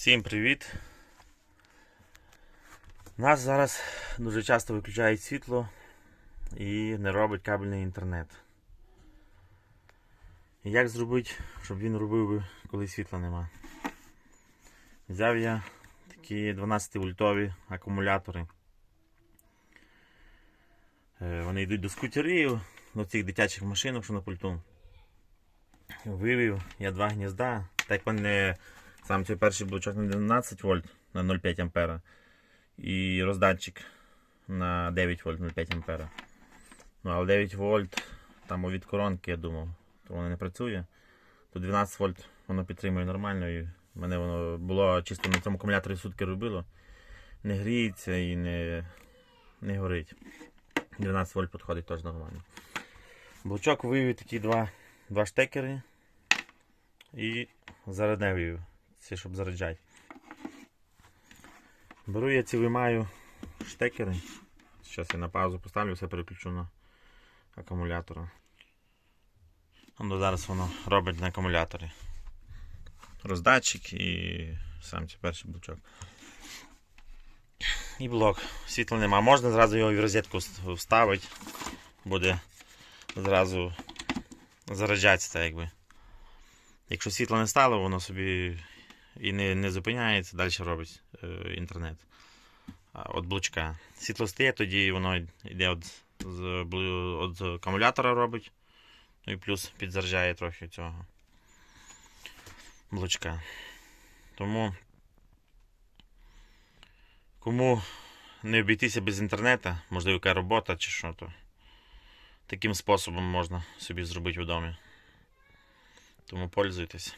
Всім привіт! У нас зараз дуже часто виключають світло і не робить кабельний інтернет. Як зробити, щоб він робив, би, коли світла нема? Взяв я такі 12 вольтові акумулятори. Е, Вони йдуть до скутерів, до цих дитячих машинок, що на пульту. Вивів я два гнізда, так вони сам цей перший блочок на 12 вольт на 0,5 ампера і роздатчик на 9 вольт 0,5 ампера. Ну, але 9 вольт там від коронки, я думав, то воно не працює. То 12 вольт воно підтримує нормально. І мене воно було чисто на цьому акумуляторі сутки робило. Не гріється і не, не горить. 12 вольт підходить теж нормально. Блочок вивів такі два, два штекери і зарядне вивів. Це щоб заряджати. Беру я ці виймаю штекери. Зараз я на паузу поставлю, все переключу на акумулятор. Ну, зараз воно робить на акумуляторі. Роздатчик і сам цей перший блочок. І блок. Світла нема. Можна зразу його в розетку вставити. Буде зразу заряджатися так якби. Якщо світла не стало, воно собі і не, не зупиняється, далі робить е, інтернет. От блочка. Світло стає, тоді воно йде блу- акумулятора робить. Ну і плюс підзаряджає трохи цього блочка. Тому кому не обійтися без інтернету, можливо, яка робота чи що, то таким способом можна собі зробити в домі. Тому пользуйтесь.